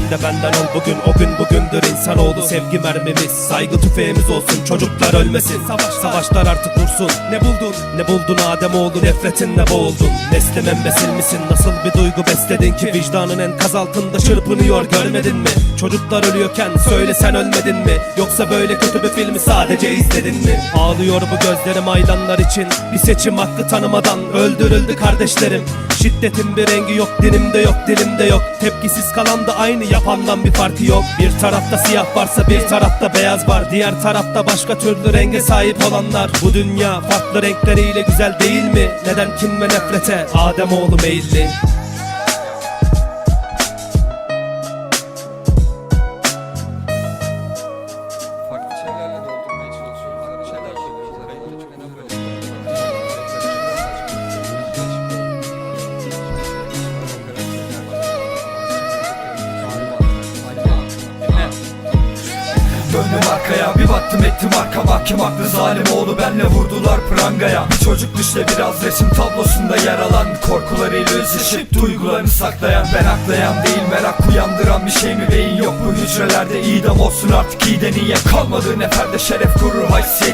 de benden ol bugün O gün bugündür insanoğlu. Sevgi mermimiz Saygı tüfeğimiz olsun çocuklar ölmesin. Savaş, Savaşlar artık dursun. Ne buldun? Ne buldun Ademoğlu nefretinle boğuldun? Neslim embesil misin? Nasıl bir duygu besledin ki? Vicdanın enkaz altında çırpınıyor görmedin mi? Çocuklar ölüyorken söyle sen ölmedin mi? Yoksa böyle kötü bir filmi sadece izledin mi? Ağlıyor bu gözlerim aylanlar için. Bir seçim hakkı tanımadan öldürüldü kardeşlerim Şiddetin bir rengi yok dinimde yok dilimde yok. Tepkisiz kalan da aynı yapandan bir farkı yok. Bir tarafta siyah varsa bir tarafta beyaz var. Diğer tarafta başka türlü renge sahip olanlar. Bu dünya farklı renkleriyle güzel değil mi? Neden kin ve nefrete? Ademoğlu meyilli arkaya bir baktım ettim arkama Kim haklı. Zalim oğlu benle vurdular prangaya. Bir çocuk düşle biraz resim tablosunda yer alan Korkularıyla özleşip duygularını saklayan Ben aklayan değil merak uyandıran bir şey mi? Beyin yok bu hücrelerde. İdam olsun artık iyiden iyiye Kalmadı neferde şeref gurur haysiyetten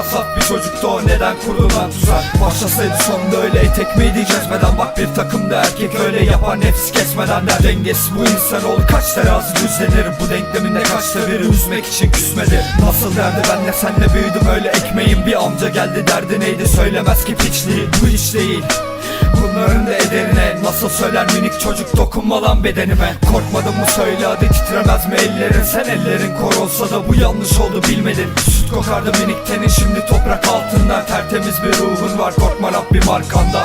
Saf bir çocuktu o neden kurulan tuzak? Başlasaydı sonunda öyle tekmeydi cezmeden Bak bir takımda erkek öyle yapar nefis kesmeden der. Dengesiz bu insanoğlu kaç terazi düzlenir? Bu denkleminde kaçta biri üzmek için küsmedi Nasıl derdi? Ben de senle büyüdüm öyle ekmeğim. Bir amca geldi derdi neydi? Söylemez ki piçliği. Bu hiç değil Nasıl söyler minik çocuk dokunma lan bedenime. Korkmadın mı söyle hadi titremez mi ellerin? Sen ellerin kor olsa da bu yanlış oldu bilmedin. Süt kokardı minik tenin şimdi toprak altında. Tertemiz bir ruhun var korkma Rabbim arkanda